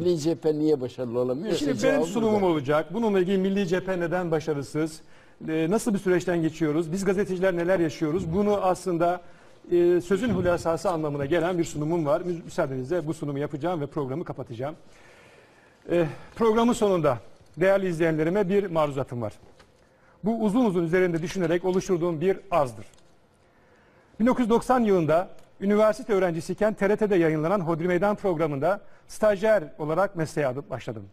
bakalım. Milli cephe niye başarılı olamıyor? Şimdi benim sunumum olacak. Bununla ilgili milli cephe neden başarısız? Ee, nasıl bir süreçten geçiyoruz? Biz gazeteciler neler yaşıyoruz? Bunu aslında e, sözün hülasası anlamına gelen bir sunumum var. Mü- Müsaadenizle bu sunumu yapacağım ve programı kapatacağım. Ee, programın sonunda değerli izleyenlerime bir maruzatım var. Bu uzun uzun üzerinde düşünerek oluşturduğum bir arzdır. 1990 yılında üniversite öğrencisiyken TRT'de yayınlanan Hodri Meydan programında stajyer olarak mesleğe adım başladım.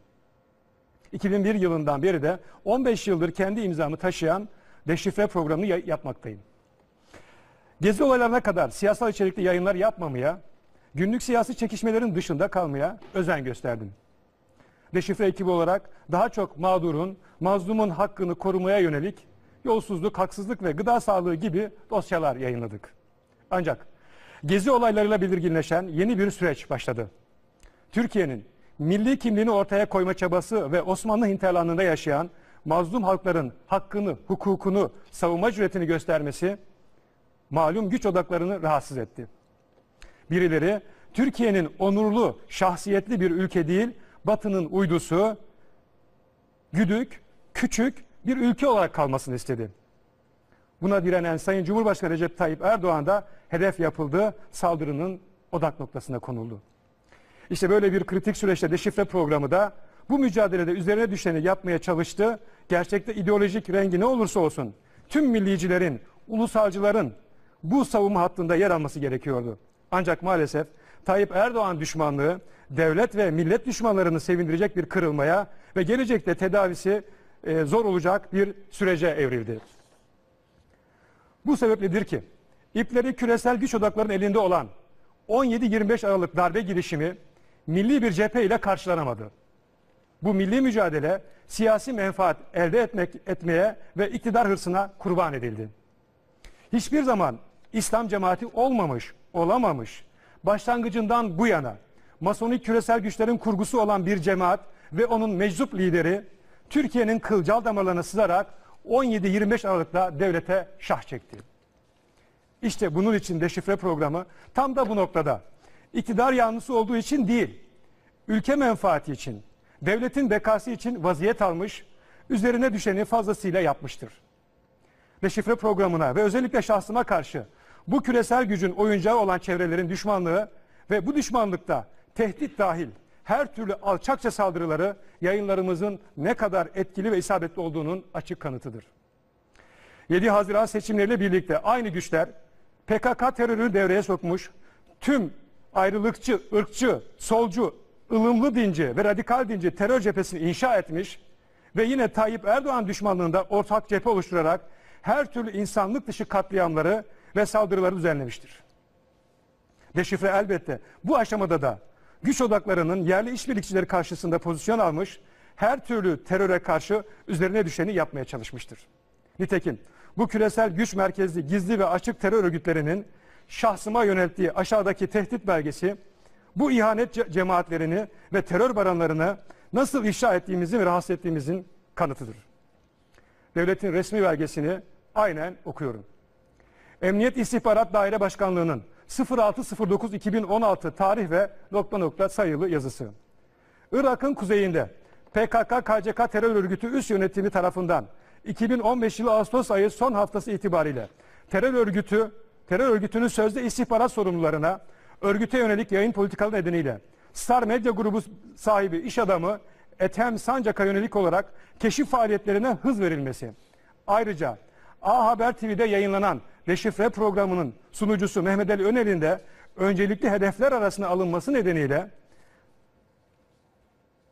2001 yılından beri de 15 yıldır kendi imzamı taşıyan deşifre programını ya- yapmaktayım. Gezi olaylarına kadar siyasal içerikli yayınlar yapmamaya, günlük siyasi çekişmelerin dışında kalmaya özen gösterdim. Deşifre ekibi olarak daha çok mağdurun, mazlumun hakkını korumaya yönelik yolsuzluk, haksızlık ve gıda sağlığı gibi dosyalar yayınladık. Ancak gezi olaylarıyla belirginleşen yeni bir süreç başladı. Türkiye'nin milli kimliğini ortaya koyma çabası ve Osmanlı hinterlandında yaşayan mazlum halkların hakkını, hukukunu, savunma cüretini göstermesi malum güç odaklarını rahatsız etti. Birileri Türkiye'nin onurlu, şahsiyetli bir ülke değil, Batı'nın uydusu, güdük, küçük bir ülke olarak kalmasını istedi. Buna direnen Sayın Cumhurbaşkanı Recep Tayyip Erdoğan da hedef yapıldı, saldırının odak noktasına konuldu. İşte böyle bir kritik süreçte deşifre programı da bu mücadelede üzerine düşeni yapmaya çalıştı. Gerçekte ideolojik rengi ne olursa olsun tüm millicilerin, ulusalcıların bu savunma hattında yer alması gerekiyordu. Ancak maalesef Tayyip Erdoğan düşmanlığı devlet ve millet düşmanlarını sevindirecek bir kırılmaya ve gelecekte tedavisi e, zor olacak bir sürece evrildi. Bu sebepledir ki ipleri küresel güç odaklarının elinde olan 17-25 Aralık darbe girişimi milli bir cephe ile karşılanamadı. Bu milli mücadele siyasi menfaat elde etmek etmeye ve iktidar hırsına kurban edildi. Hiçbir zaman İslam cemaati olmamış, olamamış. Başlangıcından bu yana Masonik küresel güçlerin kurgusu olan bir cemaat ve onun meczup lideri Türkiye'nin kılcal damarlarına sızarak 17-25 Aralık'ta devlete şah çekti. İşte bunun için deşifre programı tam da bu noktada. İktidar yanlısı olduğu için değil, ülke menfaati için, devletin bekası için vaziyet almış, üzerine düşeni fazlasıyla yapmıştır. Deşifre programına ve özellikle şahsıma karşı bu küresel gücün oyuncağı olan çevrelerin düşmanlığı ve bu düşmanlıkta tehdit dahil her türlü alçakça saldırıları yayınlarımızın ne kadar etkili ve isabetli olduğunun açık kanıtıdır. 7 Haziran seçimleriyle birlikte aynı güçler PKK terörünü devreye sokmuş, tüm ayrılıkçı, ırkçı, solcu, ılımlı dinci ve radikal dinci terör cephesini inşa etmiş ve yine Tayyip Erdoğan düşmanlığında ortak cephe oluşturarak her türlü insanlık dışı katliamları ve saldırıları düzenlemiştir. Deşifre elbette bu aşamada da güç odaklarının yerli işbirlikçileri karşısında pozisyon almış, her türlü teröre karşı üzerine düşeni yapmaya çalışmıştır. Nitekim bu küresel güç merkezli gizli ve açık terör örgütlerinin şahsıma yönelttiği aşağıdaki tehdit belgesi bu ihanet ce- cemaatlerini ve terör baranlarını nasıl ifşa ettiğimizin ve rahatsız ettiğimizin kanıtıdır. Devletin resmi belgesini aynen okuyorum. Emniyet İstihbarat Daire Başkanlığı'nın 0609-2016 tarih ve nokta nokta sayılı yazısı. Irak'ın kuzeyinde PKK-KCK terör örgütü üst yönetimi tarafından 2015 yılı Ağustos ayı son haftası itibariyle terör örgütü terör örgütünün sözde istihbarat sorumlularına örgüte yönelik yayın politikaları nedeniyle Star Medya Grubu sahibi iş adamı Ethem Sancak'a yönelik olarak keşif faaliyetlerine hız verilmesi. Ayrıca A Haber TV'de yayınlanan Deşifre programının sunucusu Mehmet Ali Öner'in de öncelikli hedefler arasına alınması nedeniyle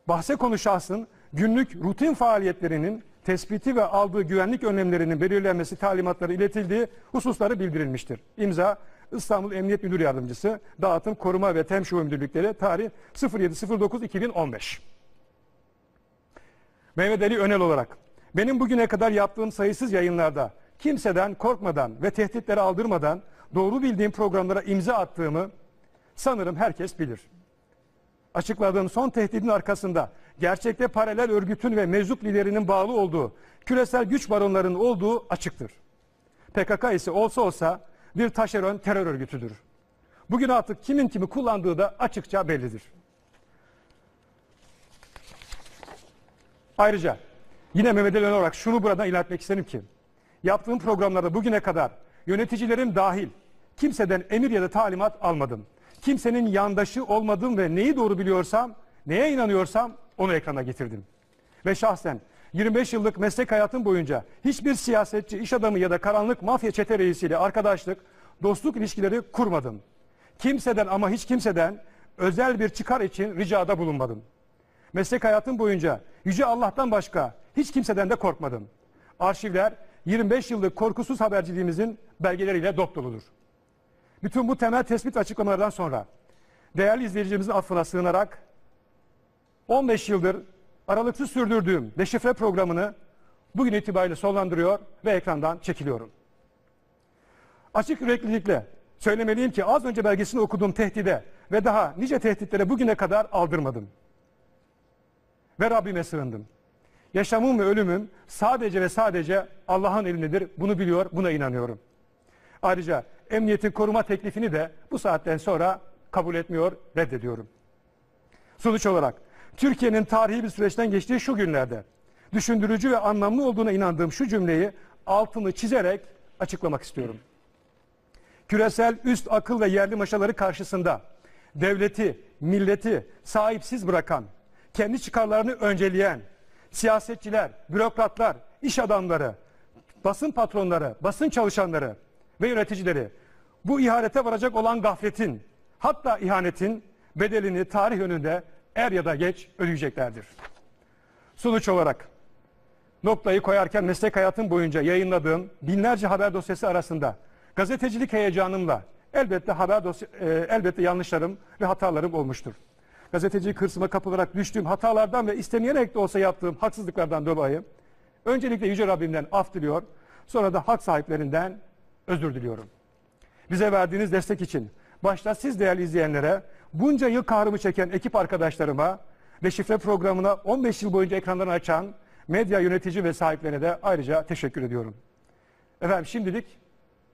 bahse konu şahsın günlük rutin faaliyetlerinin tespiti ve aldığı güvenlik önlemlerinin belirlenmesi talimatları iletildiği hususları bildirilmiştir. İmza İstanbul Emniyet Müdür Yardımcısı, Dağıtım, Koruma ve Tem Şube Müdürlükleri tarih 07.09.2015. Mehmet Ali Önel olarak benim bugüne kadar yaptığım sayısız yayınlarda kimseden korkmadan ve tehditlere aldırmadan doğru bildiğim programlara imza attığımı sanırım herkes bilir. Açıkladığım son tehdidin arkasında gerçekte paralel örgütün ve meczup liderinin bağlı olduğu küresel güç baronlarının olduğu açıktır. PKK ise olsa olsa bir taşeron terör örgütüdür. Bugün artık kimin kimi kullandığı da açıkça bellidir. Ayrıca yine Mehmet Ali olarak şunu buradan ilan etmek isterim ki yaptığım programlarda bugüne kadar yöneticilerim dahil kimseden emir ya da talimat almadım. Kimsenin yandaşı olmadım ve neyi doğru biliyorsam, neye inanıyorsam onu ekrana getirdim. Ve şahsen 25 yıllık meslek hayatım boyunca hiçbir siyasetçi, iş adamı ya da karanlık mafya çete reisiyle arkadaşlık, dostluk ilişkileri kurmadım. Kimseden ama hiç kimseden özel bir çıkar için ricada bulunmadım. Meslek hayatım boyunca Yüce Allah'tan başka hiç kimseden de korkmadım. Arşivler 25 yıllık korkusuz haberciliğimizin belgeleriyle dop doludur. Bütün bu temel tespit açıklamalardan sonra değerli izleyicilerimizin affına sığınarak 15 yıldır aralıksız sürdürdüğüm deşifre programını bugün itibariyle sonlandırıyor ve ekrandan çekiliyorum. Açık yüreklilikle söylemeliyim ki az önce belgesini okuduğum tehdide ve daha nice tehditlere bugüne kadar aldırmadım. Ve Rabbime sığındım. Yaşamım ve ölümüm sadece ve sadece Allah'ın elindedir. Bunu biliyor, buna inanıyorum. Ayrıca emniyetin koruma teklifini de bu saatten sonra kabul etmiyor, reddediyorum. Sonuç olarak Türkiye'nin tarihi bir süreçten geçtiği şu günlerde düşündürücü ve anlamlı olduğuna inandığım şu cümleyi altını çizerek açıklamak istiyorum. Küresel üst akıl ve yerli maşaları karşısında devleti, milleti sahipsiz bırakan, kendi çıkarlarını önceleyen siyasetçiler, bürokratlar, iş adamları, basın patronları, basın çalışanları ve yöneticileri bu ihanete varacak olan gafletin hatta ihanetin bedelini tarih önünde er ya da geç ödeyeceklerdir. Sonuç olarak noktayı koyarken meslek hayatım boyunca yayınladığım binlerce haber dosyası arasında gazetecilik heyecanımla elbette haber dosya, e, elbette yanlışlarım ve hatalarım olmuştur. Gazetecilik hırsıma kapılarak düştüğüm hatalardan ve istemeyerek de olsa yaptığım haksızlıklardan dolayı öncelikle Yüce Rabbimden af diliyor, sonra da hak sahiplerinden özür diliyorum. Bize verdiğiniz destek için başta siz değerli izleyenlere, bunca yıl kahrımı çeken ekip arkadaşlarıma ve şifre programına 15 yıl boyunca ekranlarını açan medya yönetici ve sahiplerine de ayrıca teşekkür ediyorum. Efendim şimdilik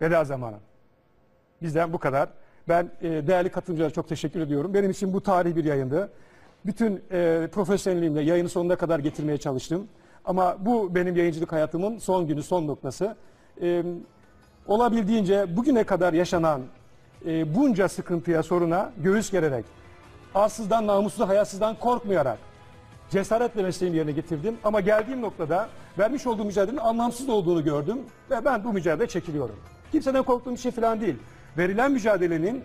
veda zamanı. Bizden bu kadar. Ben e, değerli katılımcılara çok teşekkür ediyorum. Benim için bu tarihi bir yayındı. Bütün e, profesyonelliğimle yayını sonuna kadar getirmeye çalıştım. Ama bu benim yayıncılık hayatımın son günü, son noktası. E, olabildiğince bugüne kadar yaşanan e, bunca sıkıntıya, soruna göğüs gererek, arsızdan, namussuzdan, hayasızdan korkmayarak cesaretle mesleğimi yerine getirdim. Ama geldiğim noktada vermiş olduğum mücadelenin anlamsız olduğunu gördüm ve ben bu mücadele çekiliyorum. Kimseden korktuğum bir şey falan değil. Verilen mücadelenin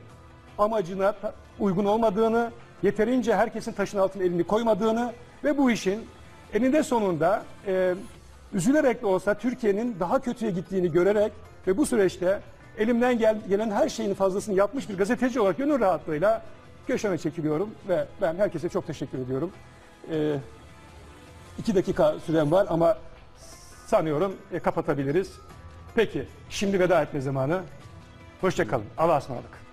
amacına uygun olmadığını, yeterince herkesin taşın altına elini koymadığını ve bu işin eninde sonunda e, üzülerek de olsa Türkiye'nin daha kötüye gittiğini görerek ve bu süreçte elimden gel, gelen her şeyin fazlasını yapmış bir gazeteci olarak gönül rahatlığıyla köşeme çekiliyorum ve ben herkese çok teşekkür ediyorum. E, iki dakika sürem var ama sanıyorum e, kapatabiliriz. Peki şimdi veda etme zamanı. Hoşçakalın. Allah'a ısmarladık.